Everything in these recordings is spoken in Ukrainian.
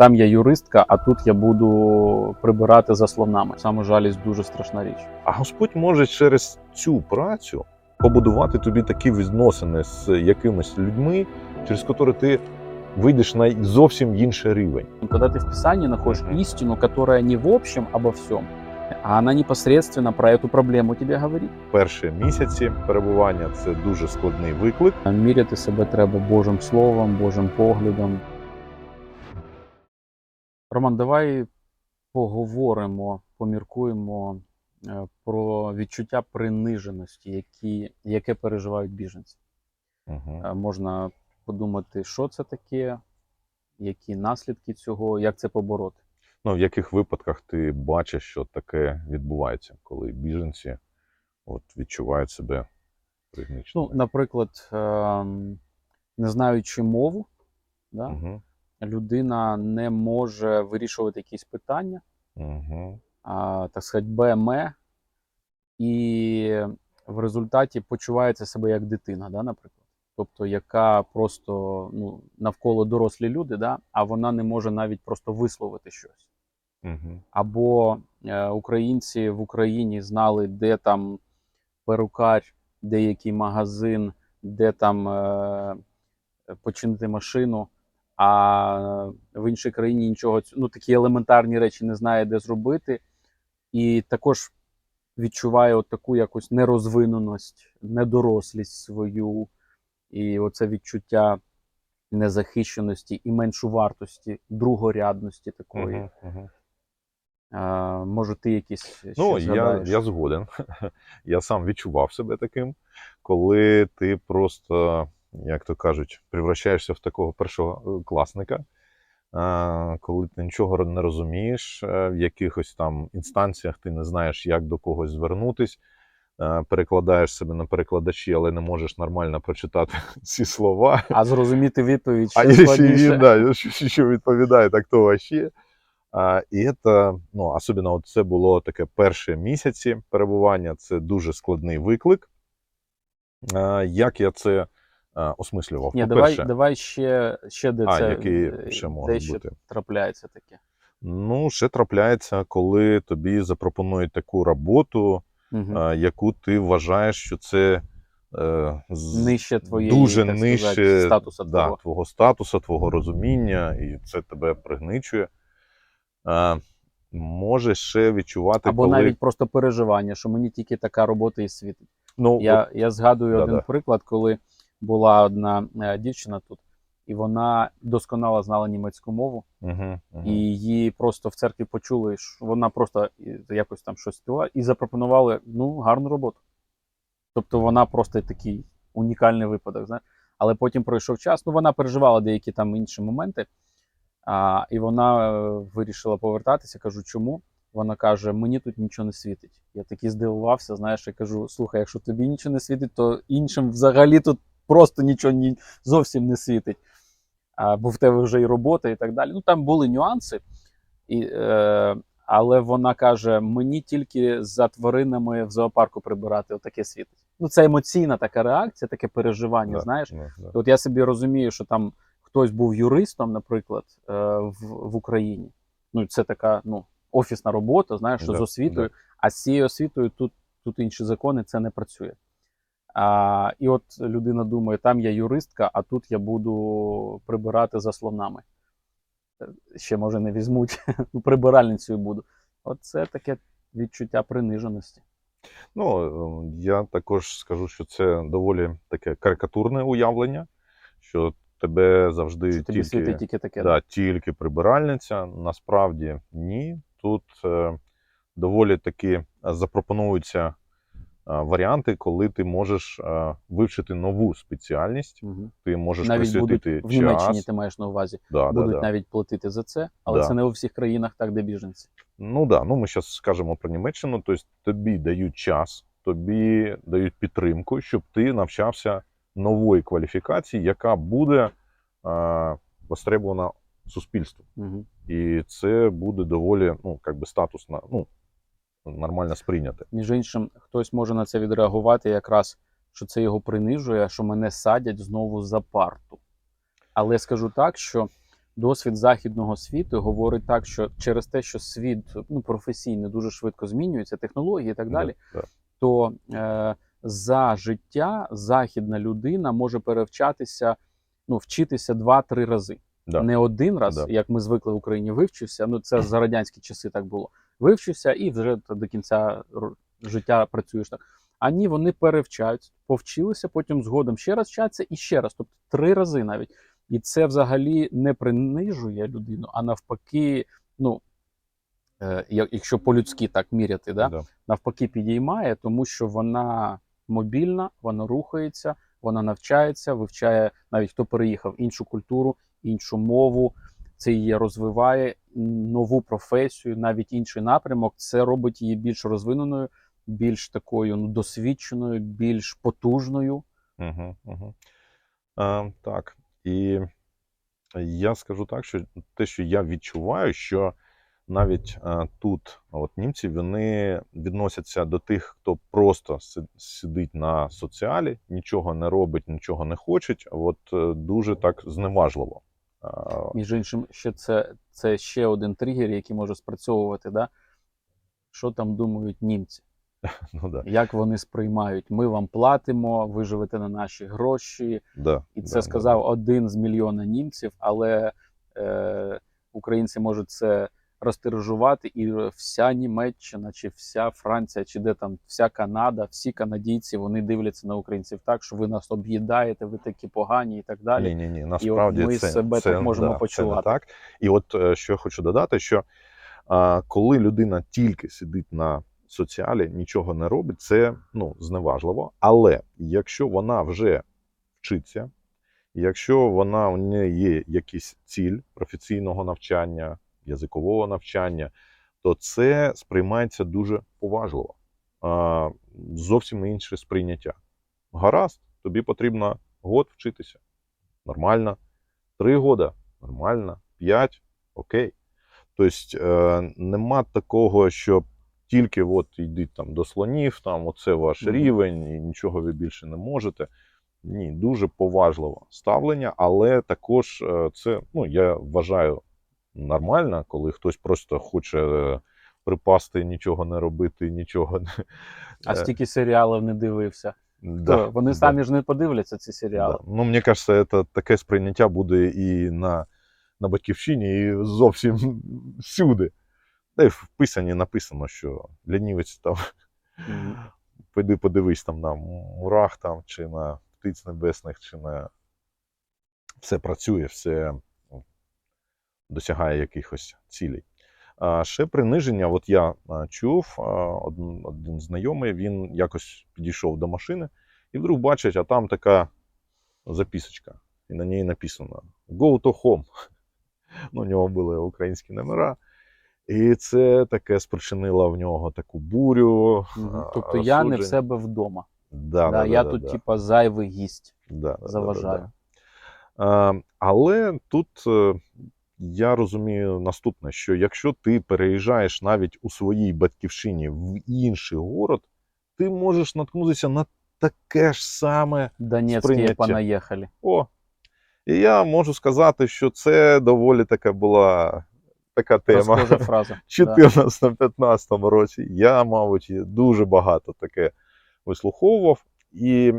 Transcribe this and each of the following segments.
там я юристка, а тут я буду прибирати за словнами. Саме жалість дуже страшна річ. А Господь може через цю працю побудувати тобі такі відносини з якимись людьми, через які ти вийдеш на зовсім інший рівень. Когда ты в Писании находишь Мгм. истину, которая не в общем обо всем, а она непосредственно про эту проблему тебе говорит. Перші місяці перебування це дуже складний виклик. Міряти себе треба Божим Словом, Божим поглядом. Роман, давай поговоримо, поміркуємо е, про відчуття приниженості, які, яке переживають біженці. Угу. Можна подумати, що це таке, які наслідки цього, як це побороти. Ну, в яких випадках ти бачиш, що таке відбувається, коли біженці от, відчувають себе Ну, наприклад, ем, не знаючи мову, да, Угу. Людина не може вирішувати якісь питання, Угу. а, так сказати, БМЕ, і в результаті почувається себе як дитина, да, наприклад. Тобто, яка просто ну, навколо дорослі люди, да, а вона не може навіть просто висловити щось. Угу. Або е, українці в Україні знали, де там перукар, де який магазин, де там е, починити машину, а в іншій країні нічого ну, такі елементарні речі не знає, де зробити. І також відчуває от таку якусь нерозвиненість, недорослість свою, і оце відчуття незахищеності і меншу вартості, другорядності такої. Угу. Угу. А, може, ти якісь Ну, я, згадаєш? я згоден. Я сам відчував себе таким, коли ти просто, як то кажуть, превращаєшся в такого першого е, класника, коли ти нічого не розумієш, е, в якихось там інстанціях ти не знаєш, як до когось звернутись. е, Перекладаєш себе на перекладачі, але не можеш нормально прочитати ці слова. А зрозуміти відповідь ще А складніше. він, да, що, відповідає, так то вообще. А, і це, ну, особливо от це було таке перші місяці перебування, це дуже складний виклик. А, як я це осмислював? Ні, давай, давай ще, ще де А, це які е, ще де можуть ще бути? трапляється таке. ну, ще трапляється, коли тобі запропонують таку роботу, Угу. яку ти вважаєш, що це е, з- Нижче твоєї дуже так нижче сказати, статусу да, твого. твого статусу, твого розуміння, і це тебе пригничує. Може ще відчувати, Або коли навіть просто переживання, що мені тільки така робота і світить. ну, Я, я згадую Да-да. один приклад, коли була одна е, дівчина тут, і вона досконало знала німецьку мову, угу, угу. і її просто в церкві почули, що вона просто якось там щось співала, і запропонували ну, гарну роботу. Тобто вона просто такий унікальний випадок. Знаєш? Але потім пройшов час. Ну, вона переживала деякі там інші моменти, а, і вона е, вирішила повертатися. Кажу, чому? Вона каже: мені тут нічого не світить. Я такий здивувався, знаєш, я кажу: слухай, якщо тобі нічого не світить, то іншим взагалі тут просто нічого ні, зовсім не світить. А, бо в тебе вже і робота, і так далі. Ну там були нюанси. І, е, але вона каже: мені тільки за тваринами в зоопарку прибирати, отаке світить. Ну, це емоційна така реакція, таке переживання. Да, Знаєш, да, да. от я собі розумію, що там хтось був юристом, наприклад, е, в, в Україні. Ну, це така ну, офісна робота, знаєш, що Да, з освітою, а з цією освітою тут, тут інші закони, це не працює. А, і от людина думає, там я юристка, а тут я буду прибирати за словнами. Е, Ще може не візьмуть, ну, прибиральницею буду. От це таке відчуття приниженості. Ну, е, я також скажу, що це доволі таке карикатурне уявлення, що тебе завжди Що тобі тільки, світить тільки таке. да, тільки прибиральниця. Насправді ні. Тут е, доволі таки запропонуються варіанти, коли ти можеш е, вивчити нову спеціальність, Угу. ти можеш Навіть будуть присвятити в Німеччині, ти маєш на увазі, Да, будуть да, да. навіть платити за це, але Да. це не у всіх країнах так, де біженці. Ну да, ну ми зараз скажемо про Німеччину. Тобто тобі дають час, тобі дають підтримку, щоб ти навчався нової кваліфікації, яка буде е, востребована суспільством. Угу. І це буде доволі ну, як би статусно, ну, нормально сприйняти. Між іншим, хтось може на це відреагувати якраз, що це його принижує, що мене садять знову за парту. Але скажу так, що досвід західного світу говорить так, що через те, що світ ну, професійно дуже швидко змінюється, технології і так далі, Да, да. то е, за життя західна людина може перевчатися, ну, вчитися два-три рази. Да. Не один раз, Да. як ми звикли в Україні, вивчився. Ну це за радянські часи так було. Вивчився і вже до кінця життя працюєш так. А ні, вони перевчаються, повчилися, потім згодом ще раз вчаться і ще раз, тобто три рази навіть. І це взагалі не принижує людину, а навпаки, ну е, якщо по-людськи так міряти, да? Да. навпаки підіймає, тому що вона мобільна, вона рухається, вона навчається, вивчає навіть хто переїхав іншу культуру, іншу мову. Це її розвиває нову професію, навіть інший напрямок. Це робить її більш розвиненою, більш такою ну, досвідченою, більш потужною. Угу, угу. А, так. І я скажу так, що те, що я відчуваю, що навіть а, тут от німці вони відносяться до тих, хто просто сидить на соціалі, нічого не робить, нічого не хочуть. От е, дуже так зневажливо. Між іншим, ще це, це ще один тригер, який може спрацьовувати. Да? Що там думають німці? ну, да, Як вони сприймають? Ми вам платимо, ви живете на наші гроші. да, І це да, сказав один з мільйона німців, але е, українці можуть це розтиражувати, і вся Німеччина, чи вся Франція, чи де там вся Канада, всі канадійці вони дивляться на українців так, що ви нас об'їдаєте, ви такі погані і так далі. Ні, ні, ні. Насправді ми це, себе це, так можемо да, Це почувати. не так. І от е, що я хочу додати, що а, коли людина тільки сидить на соціалі, нічого не робить, це ну, зневажливо. Але якщо вона вже вчиться, якщо вона у неї є якийсь ціль професійного навчання, язикового навчання, то це сприймається дуже поважливо. А, зовсім інше сприйняття. Гаразд, тобі потрібно год вчитися. Нормально. Три года нормально. П'ять окей. Тобто е, нема такого, що тільки от йдіть там до слонів, там оце ваш Мгм. рівень, і нічого ви більше не можете. Ні, дуже поважливо ставлення, але також е, це, ну, я вважаю, нормально, коли хтось просто хоче е, припасти, нічого не робити, нічого не. А Е, стільки серіалів не дивився. да, То вони да. самі ж не подивляться ці серіали. Да. Ну, мені кажется, це таке сприйняття буде і на, на батьківщині, і зовсім всюди. Та й в писанні написано, що лінівець там Мгм. піди подивись там на мурах там, чи на птиць небесних, чи на все працює, все досягає якихось цілей. А ще приниження, от я чув, один, один знайомий, він якось підійшов до машини і вдруг бачить, а там така записочка, і на ній написано Go to home. Ну, у нього були українські номера. І це таке спричинило в нього таку бурю. А, Тобто я не в себе вдома. Да, Да, да, я да, тут, да, типа, зайвий гість да, да, да, заважаю. да. Е, Але тут е, я розумію наступне: що якщо ти переїжджаєш навіть у своїй батьківщині в інший город, ти можеш наткнутися на таке ж саме. Донецькі понаїхали. О. І я можу сказати, що це доволі така була така тема. Фраза. В Да. 2014-15 році я, мабуть, дуже багато таке вислуховував. І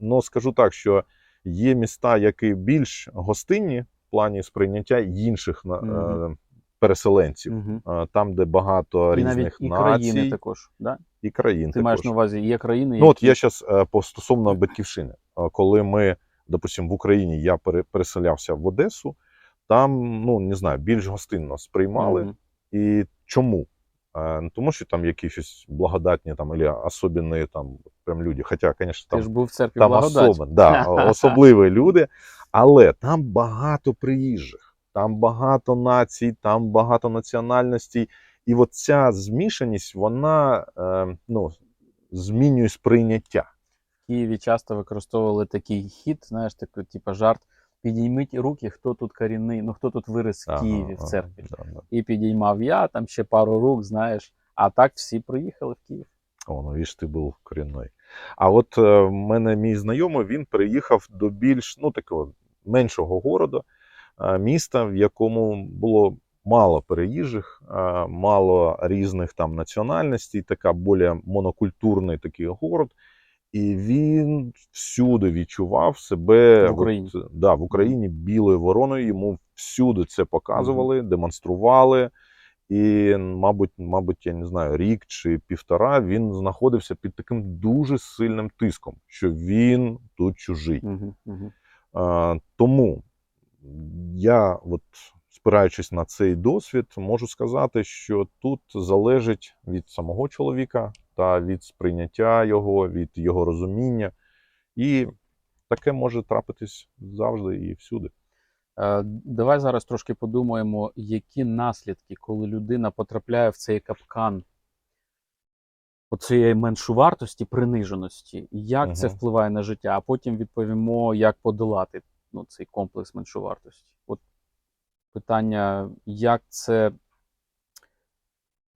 ну, скажу так, що є міста, які більш гостинні плані сприйняття інших Мгм. е, переселенців. Е, там, де багато І навіть різних і націй країни також. Да? і країн. Ти маєш на увазі, є країни, Ну, от я зараз по стосовно батьківщини. Е, Коли ми, допустимо, в Україні я пере- переселявся в Одесу, там, ну не знаю, більш гостинно сприймали. Мгм. І чому? Е, Не тому, що там якісь благодатні там, або особливі там прям люди. Хоча, звісно, Ти там, ж був в церкві там особи, да, особливі люди, але там багато приїжджих, там багато націй, там багато національностей. І от ця змішаність, вона е, ну, змінює сприйняття. В Києві часто використовували такий хід, знаєш, такий, типу, жарт. Підійміть руки, хто тут корінний, ну хто тут виріс в Ага, Києві, в церкві. да. І підіймав я, там ще пару рук, знаєш. А так всі приїхали в Київ. Ну віж, ти був корінний. А от е, в мене мій знайомий, він приїхав до більш ну, такого меншого городу. е, міста, в якому було мало переїжджих, е, мало різних там національностей, така більш монокультурний такий город. І він всюди відчував себе В Україні. От, да, в Україні білою вороною. Йому всюди це показували, демонстрували. І, мабуть, мабуть, я не знаю, рік чи півтора він знаходився під таким дуже сильним тиском, що він тут чужий. Угу, угу. А, тому я, от, спираючись на цей досвід, можу сказати, що тут залежить від самого чоловіка та від сприйняття його, від його розуміння. І таке може трапитись завжди і всюди. Е, Давай зараз трошки подумаємо, які наслідки, коли людина потрапляє в цей капкан оцієї меншовартості, приниженості, як це впливає на життя, а потім відповімо, як подолати ну, цей комплекс меншовартості. От питання, як це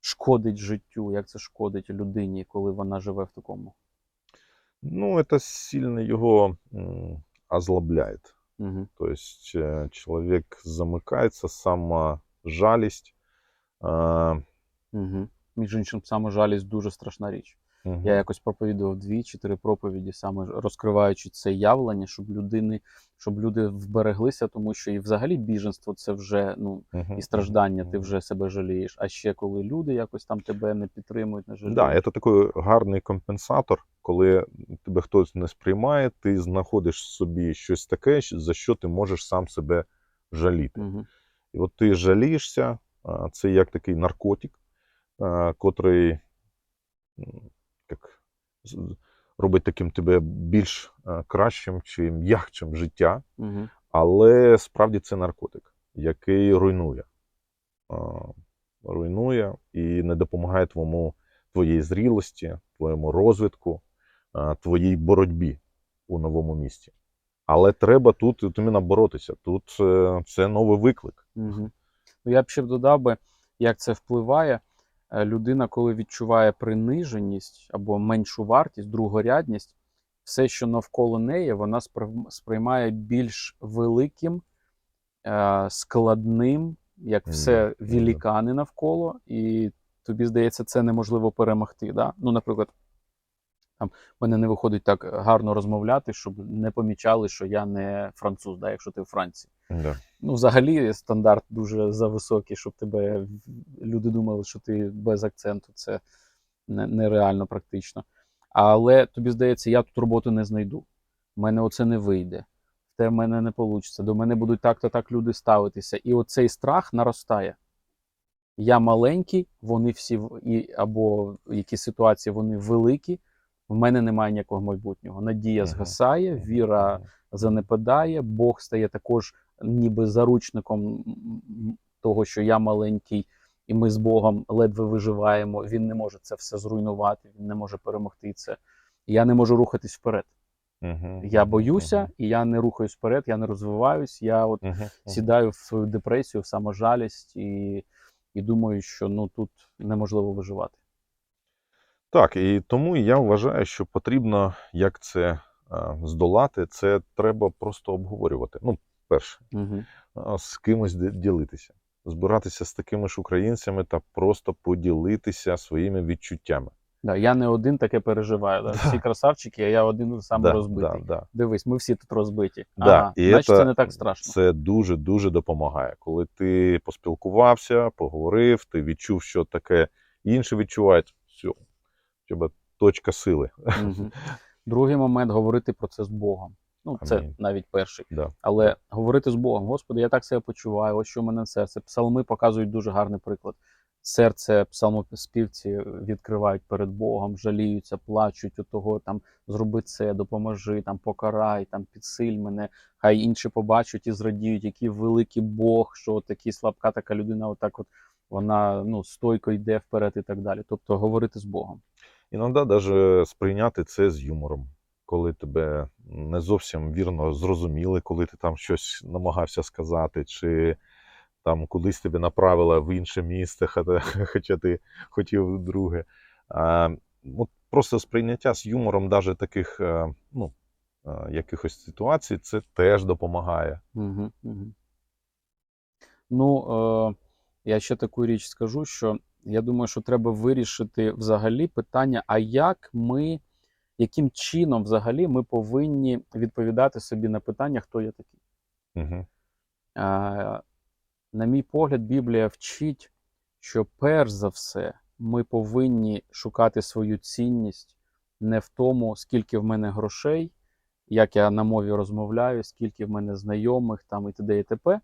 шкодить життю, як це шкодить людині, коли вона живе в такому. Ну, это сильно его м, озлобляет. Угу. То есть э, человек замыкается, саможалість. Угу. Між іншим, саможалість дуже страшна річ. Мгм. Я якось проповідував дві чи три проповіді, саме розкриваючи це явлення, щоб людини, щоб люди вбереглися, тому що і взагалі біженство це вже ну Мгм, і страждання, ти вже себе жалієш. А ще коли люди якось там тебе не підтримують, не жаліють. Да, це такий гарний компенсатор, коли тебе хтось не сприймає, ти знаходиш собі щось таке, за що ти можеш сам себе жаліти. Угу. І от ти жалієшся, це як такий наркотик, котрий як, робить таким тебе більш кращим чи м'якчим життя. Угу. Але справді це наркотик, який руйнує. Руйнує і не допомагає твоєму, твоїй зрілості, твоєму розвитку, твоїй боротьбі у новому місті. Але треба тут іменно боротися. Тут е, це новий виклик. Угу. Я б ще б додав би, як це впливає. Е, Людина, коли відчуває приниженість або меншу вартість, другорядність, все, що навколо неї, вона сприймає більш великим, е, складним, як все великани навколо, і тобі здається, це неможливо перемогти. Да? Ну, наприклад, там в мене не виходить так гарно розмовляти, щоб не помічали, що я не француз, да, якщо ти в Франції. Да. Ну, взагалі, стандарт дуже зависокий, щоб тебе люди думали, що ти без акценту. Це нереально практично. Але тобі здається, я тут роботу не знайду. У мене оце не вийде. Те в мене не вийде. До мене будуть так-то так люди ставитися. І оцей страх наростає. Я маленький, вони всі і, або які ситуації вони великі. В мене немає ніякого майбутнього. Надія згасає, віра занепадає, Бог стає також ніби заручником того, що я маленький, і ми з Богом ледве виживаємо. Він не може це все зруйнувати, він не може перемогти це. Я не можу рухатись вперед. Мгм, Я боюся, мгм, і я не рухаюсь вперед, я не розвиваюсь. Я от мгм. сідаю в свою депресію, в саможалість і, і думаю, що ну тут неможливо виживати. Так, і тому я вважаю, що потрібно, як це здолати, це треба просто обговорювати. Ну, перше, Угу. з кимось ділитися, збиратися з такими ж українцями та просто поділитися своїми відчуттями. Да, я не один таке переживаю. Да. Всі красавчики, а я один саме Да, розбитий. да, да. Дивись, ми всі тут розбиті. Да, ага, і значить, це- це не так страшно. Це дуже дуже допомагає. Коли ти поспілкувався, поговорив, ти відчув, що таке інше відчувають. Все, тебе точка сили. Мгм. Другий момент говорити про це з Богом. Ну, це навіть перший. Да. Але говорити з Богом, Господи, я так себе почуваю, ось що в мене серце. Псалми показують дуже гарний приклад. Серце псалмоспівці відкривають перед Богом, жаліються, плачуть у того, там зроби це, допоможи, там покарай, там підсиль мене. Хай інші побачать і зрадіють, який великий Бог, що такий слабка така людина, отак от вона ну стойко йде вперед і так далі. Тобто говорити з Богом. Іноді навіть сприйняти це з юмором, коли тебе не зовсім вірно зрозуміли, коли ти там щось намагався сказати, чи там кудись тебе направили в інше місце, хоча- хоча ти хотів друге. А, от просто сприйняття з юмором навіть таких е, ну, е, якихось ситуацій, це теж допомагає. Угу, угу. Ну, е, я ще таку річ скажу, що я думаю, що треба вирішити взагалі питання, а як ми, яким чином взагалі ми повинні відповідати собі на питання, хто я такий. Угу. Е, на мій погляд, Біблія вчить, що перш за все ми повинні шукати свою цінність не в тому, скільки в мене грошей, як я на мові розмовляю, скільки в мене знайомих там і т.д. і т.п.,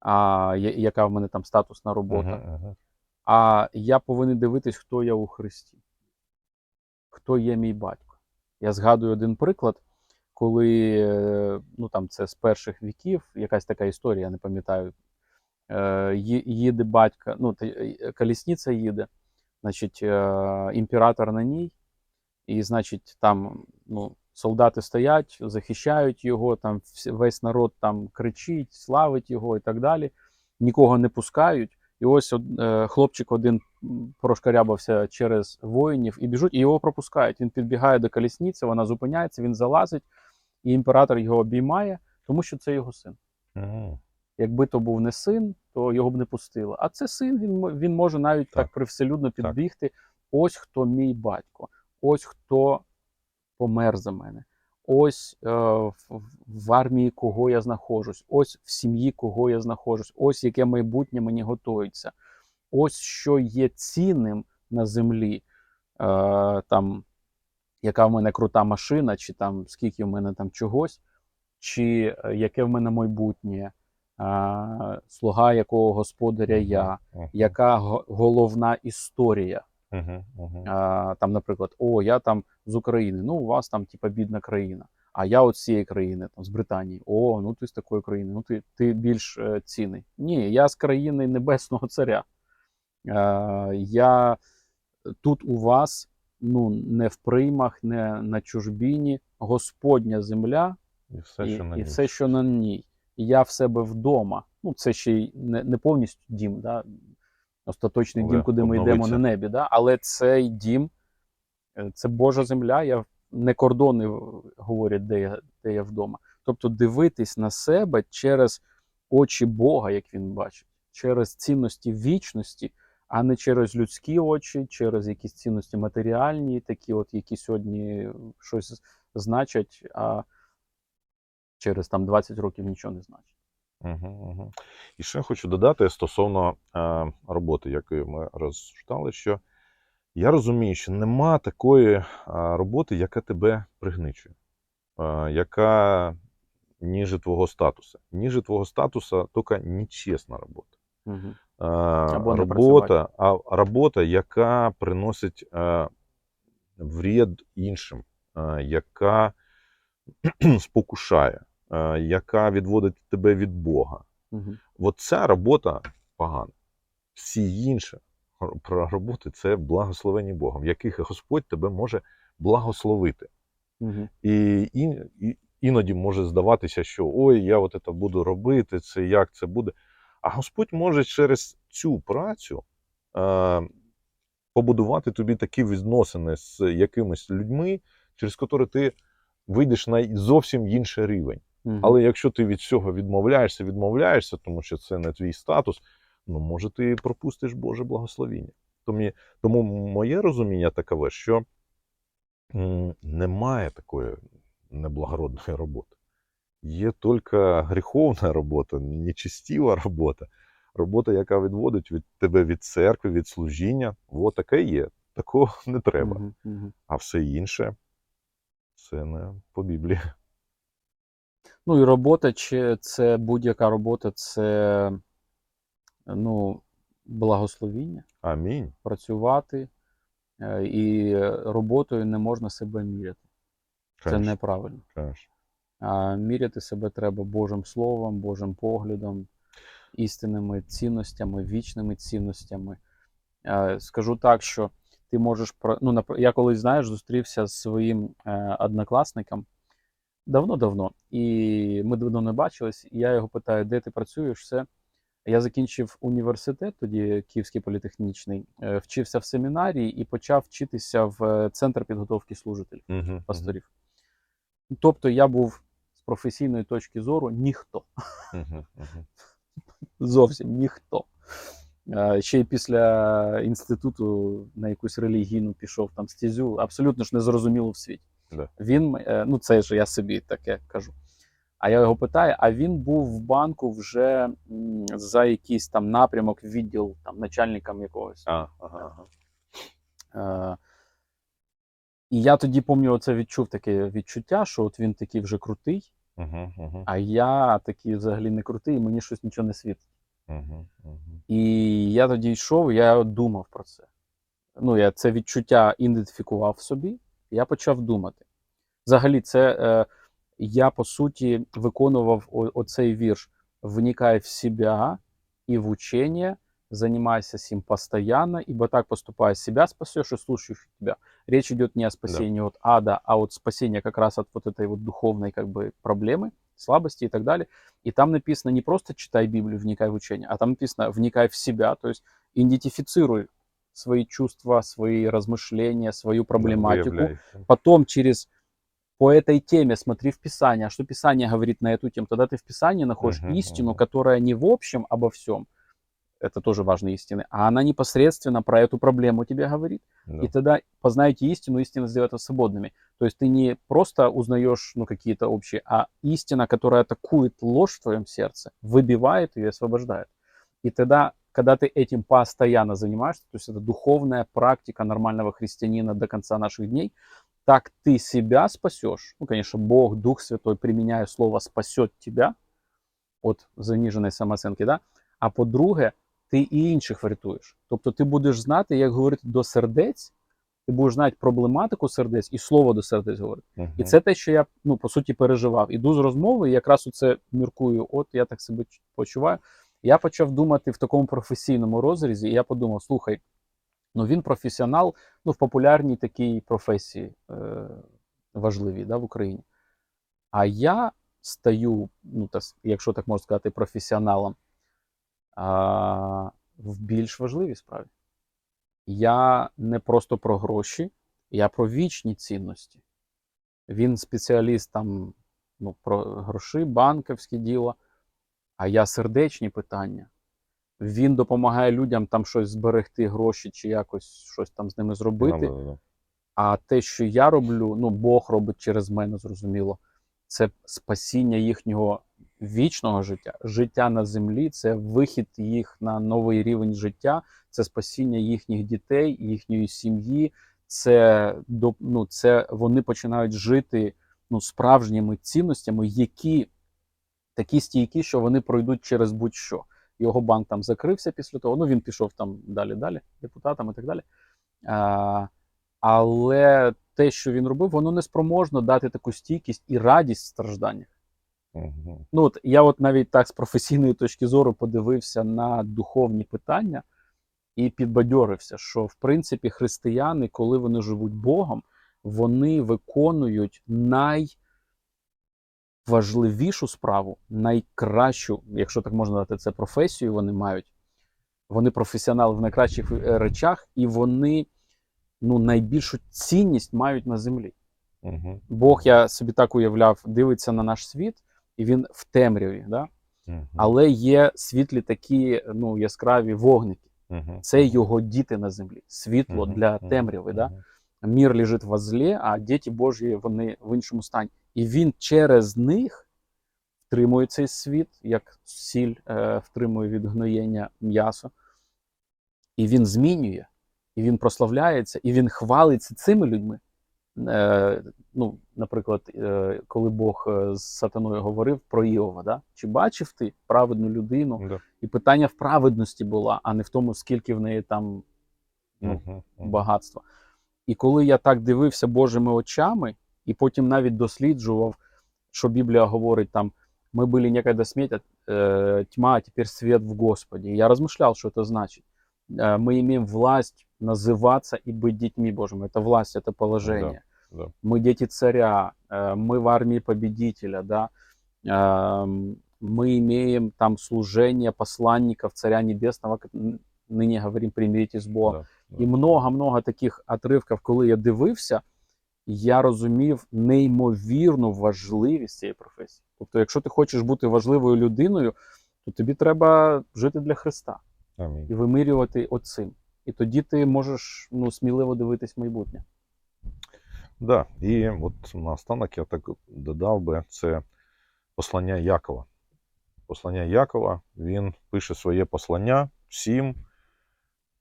а яка в мене там статусна робота. Угу. А я повинен дивитись, хто я у Христі, хто є мій батько. Я згадую один приклад, коли е, ну там це з перших віків, якась така історія, я не пам'ятаю. Е, Їде батька, ну е, колісниця їде, значить, імператор на ній, і, значить, там ну, солдати стоять, захищають його, там весь народ там кричить, славить його і так далі. Нікого не пускають. І ось е, хлопчик один прошкарябався через воїнів і біжуть, і його пропускають. Він підбігає до колісниці, вона зупиняється, він залазить, і імператор його обіймає, тому що це його син. Угу. Якби то був не син, то його б не пустили. А це син, він, він може навіть так, Так. привселюдно підбігти. Ось хто мій батько, ось хто помер за мене, ось е, в, в армії кого я знаходжусь, ось в сім'ї кого я знаходжусь, ось яке майбутнє мені готується, ось що є цінним на землі. Е, там, яка в мене крута машина, чи там скільки в мене там чогось, чи е, яке в мене майбутнє, е, слуга якого господаря я, яка головна історія. Угу. Угу. А, там, наприклад, о, я там з України. Ну, у вас там, типа, бідна країна. А я от з цієї країни, там, з Британії. О, ну ти з такої країни, ну ти, ти більш е, цінний. Ні, я з країни Небесного Царя. Е, я тут у вас ну, не в приймах, не на чужбіні, Господня земля І все, і, що на і все, що на ній. І я в себе вдома. Ну, це ще й не, не повністю дім, да? Остаточний Але дім, куди ми йдемо на небі. Да? Але цей дім, е, це Божа земля, я, не кордони говорять, де я, де я вдома. Тобто дивитись на себе через очі Бога, як він бачить, через цінності вічності, а не через людські очі, через якісь цінності матеріальні, такі, от, які сьогодні щось значать, а через там 20 років нічого не значить. Угу, угу. І ще хочу додати стосовно е, роботи, якою ми розсуждали, що я розумію, що нема такої е, роботи, яка тебе пригничує, е, яка ніже твого статусу. Ніже твого статусу тільки нечесна робота. Угу. Е, Або робота, а робота, яка приносить е, вред іншим, е, яка спокушає, яка відводить тебе від Бога. Угу. От ця робота погана. Всі інші роботи це благословені Богом, в яких Господь тебе може благословити. Угу. І, і, і іноді може здаватися, що ой, я от це буду робити, це як це буде. А Господь може через цю працю е, побудувати тобі такі відносини з якимись людьми, через які ти вийдеш на зовсім інший рівень. Але якщо ти від цього відмовляєшся, відмовляєшся, тому що це не твій статус, ну може ти пропустиш Боже благословіння. Тому, тому моє розуміння такове, що немає такої неблагородної роботи. Є тільки гріховна робота, нечистива робота, робота, яка відводить від тебе від церкви, від служіння. О, таке є. Такого не треба. Угу. Угу. А все інше це не по Біблії. Ну і робота, чи це будь-яка робота, це ну, благословіння, Амінь. працювати, е, і роботою не можна себе міряти. Це Конечно, неправильно. конечно. А міряти себе треба Божим Словом, Божим поглядом, істинними цінностями, вічними цінностями. Е, Скажу так, що ти можеш ну, я колись знаєш, зустрівся з своїм е, однокласником давно-давно, і ми давно не бачились. І я його питаю, де ти працюєш? Все. Я закінчив університет, тоді Київський політехнічний, е, вчився в семінарії і почав вчитися в е, центр підготовки служителів Угу, пасторів. Тобто я був з професійної точки зору ніхто. Угу, угу. Зовсім ніхто. Е, Ще й після інституту на якусь релігійну пішов там стезю, абсолютно ж незрозуміло в світі. Да. Він, е, ну це ж я собі таке кажу. А я його питаю: а він був в банку вже за якийсь там напрямок, відділ там начальником якогось. А, ага, ага. Е, і я тоді пам'ятаю, оце відчув таке відчуття, що от він такий вже крутий, Угу, угу, а я такий взагалі не крутий, і мені щось нічого не світить. угу, угу. І я тоді йшов, я думав про це. Ну, я це відчуття ідентифікував в собі, я почав думати. Взагалі, це е, я по суті виконував о- оцей вірш: вникай в себя и в учение, занимайся сим постоянно, ибо так поступая себя спасешь и слушающих тебя. Речь идет не о спасении от ада, а от спасения как раз от вот этой вот духовной как бы проблемы, слабости и так далее. И там написано не просто читай Библию, вникай в учение, а там написано вникай в себя, то есть идентифицируй свои чувства, свои размышления, свою проблематику. Виявляється. Потом через по этой теме смотри в Писание, а что Писание говорит на эту тему. Тогда ты в Писании находишь Мгм, истину, мгм. которая не в общем обо всем, это тоже важные истины, а она непосредственно про эту проблему тебе говорит. Да. И тогда познаете истину, истина сделает вас свободными. То есть ты не просто узнаешь ну, какие-то общие, а истина, которая атакует ложь в твоем сердце, выбивает ее и освобождает. И тогда, когда ты этим постоянно занимаешься, то есть это духовная практика нормального христианина до конца наших дней, так ты себя спасешь. Ну, конечно, Бог, Дух Святой, применяя слово, спасет тебя от заниженої самооцінки, да? а по-друге, ти і інших врятуєш. Тобто ти будеш знати, як говорити до сердець, ти будеш знати проблематику сердець і слово до сердець говорити. І Мгм. це те, що я ну, по суті переживав. Іду з розмови, і якраз оце міркую, от я так себе ч- почуваю. Я почав думати в такому професійному розрізі, і я подумав: слухай, ну він професіонал ну, в популярній такій професії е, важливій да, в Україні. А я стаю, ну, та, якщо так можна сказати, професіоналом а, в більш важливій справі. Я не просто про гроші, я про вічні цінності. Він спеціаліст там ну, про гроші, банківське діло, а я сердечні питання. Він допомагає людям там щось зберегти, гроші чи якось щось там з ними зробити. Да. А те, що я роблю, ну Бог робить через мене, зрозуміло. Це спасіння їхнього вічного життя, життя на землі, це вихід їх на новий рівень життя, це спасіння їхніх дітей, їхньої сім'ї. Це ну, це вони починають жити ну, справжніми цінностями, які такі стійкі, що вони пройдуть через будь-що. Його банк там закрився після того. Ну він пішов там далі, далі, депутатам і так далі. А, але те, що він робив, воно не спроможно дати таку стійкість і радість в стражданнях. Мгм. Ну от я от навіть так з професійної точки зору подивився на духовні питання і підбадьорився, що в принципі християни, коли вони живуть Богом, вони виконують найважливішу справу, найкращу, якщо так можна назвати це професію, вони мають. Вони професіонали в найкращих е, речах, і вони ну, найбільшу цінність мають на землі. Мгм. Бог, я собі так уявляв, дивиться на наш світ, і він в темряві, да? Мгм. але є світлі такі ну, яскраві вогники. Мгм. Це його діти на землі, світло Мгм. для темряви. Да? Мір лежить во злі, а діти Божі вони в іншому стані. І він через них втримує цей світ, як сіль е, втримує від гноєння м'ясо. І він змінює, і він прославляється, і він хвалиться цими людьми. Е, ну, наприклад, е, коли Бог е, з сатаною говорив про Іова, да? чи бачив ти праведну людину? Да. І питання в праведності було, а не в тому, скільки в неї там ну. Мгм. багатства. І коли я так дивився Божими очами, і потім навіть досліджував, що Біблія говорить там: ми були некогда смерть, э, тьма, а тепер свет в Господі. І я розмишляв, що це значить. Э, мы имеем власть называться и быть детьми Божьими. Это власть, это положение. да. Мы дети царя, э, мы в армии победителя, да. Эм, Мы имеем там служение посланников Царя Небесного, как н- ныне говорим, примиритесь с Богом. Да, да. І много-много таких отривків, коли я дивився, я розумів неймовірну важливість цієї професії. Тобто, якщо ти хочеш бути важливою людиною, то тобі треба жити для Христа Амінь. і вимирювати оцим. І тоді ти можеш ну, сміливо дивитись в майбутнє. Да. І от наостанок я так додав би це послання Якова. Послання Якова, він пише своє послання всім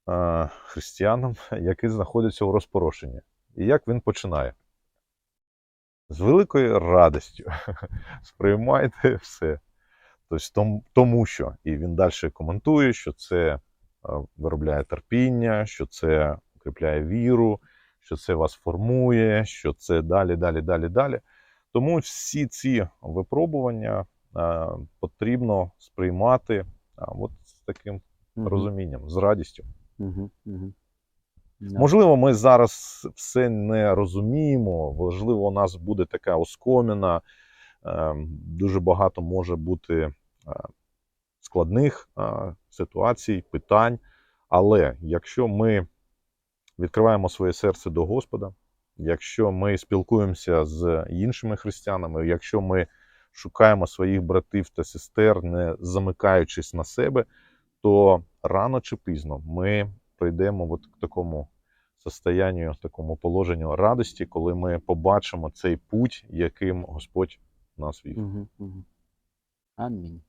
е, християнам, які знаходяться у розпорошенні. І як він починає? З великою радістю сприймайте все. Тобто, тому що, і він далі коментує, що це е, виробляє терпіння, що це укріпляє віру, що це вас формує, що це далі, далі, далі, далі. Тому всі ці випробування е, потрібно сприймати а, от з таким Мгм. розумінням, з радістю. Мгм. Мгм. Да. Можливо, ми зараз все не розуміємо. Можливо, у нас буде така оскоміна. е, Дуже багато може бути е, складних е, ситуацій, питань. Але якщо ми відкриваємо своє серце до Господа, якщо ми спілкуємося з іншими християнами, якщо ми шукаємо своїх братів та сестер, не замикаючись на себе, то рано чи пізно ми прийдемо от к такому состоянню, такому положенню радості, коли ми побачимо цей путь, яким Господь нас вів. Угу, угу. Амінь.